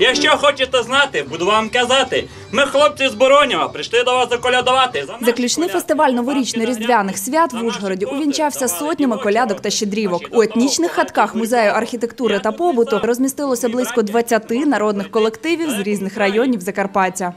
Якщо хочете знати, буду вам казати. Ми, хлопці з Боронєва, прийшли до вас заколядувати. За Заключний фестиваль новорічно-різдвяних свят в Ужгороді увінчався сотнями колядок та щедрівок. У етнічних хатках музею архітектури та побуту розмістилося близько 20 народних колективів з різних районів Закарпаття.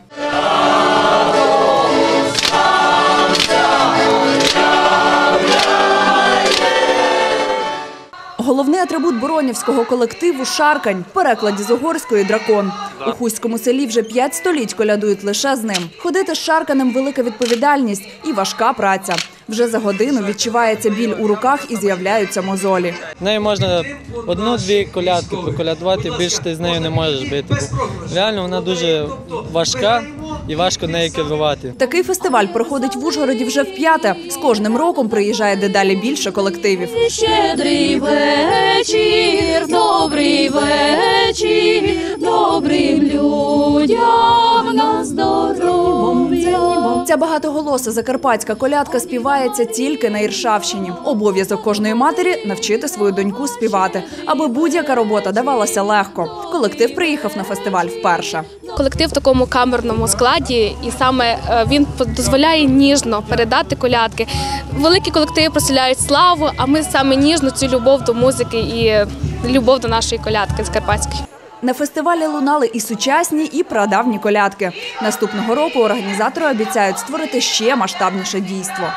Головний атрибут боронівського колективу шаркань в перекладі з угорської дракон. У хуському селі вже п'ять століть колядують лише з ним. Ходити з шарканем велика відповідальність і важка праця. Вже за годину відчувається біль у руках і з'являються мозолі. Нею можна одну-дві колядки проколядувати, більше ти з нею не можеш бити. Реально вона дуже важка і важко нею керувати. Такий фестиваль проходить в Ужгороді вже вп'яте. З кожним роком приїжджає дедалі більше колективів. Щедрий вечір, добрий вечір, добрим людям Ця багатоголоса закарпатська колядка співається тільки на Іршавщині. Обов'язок кожної матері навчити свою доньку співати, аби будь-яка робота давалася легко. Колектив приїхав на фестиваль вперше. Колектив в такому камерному складі, і саме е, він дозволяє ніжно передати колядки. Великі колективи прославляють славу, а ми саме ніжно цю любов до музики і любов до нашої колядки закарпатської. На фестивалі лунали і сучасні, і прадавні колядки. Наступного року організатори обіцяють створити ще масштабніше дійство.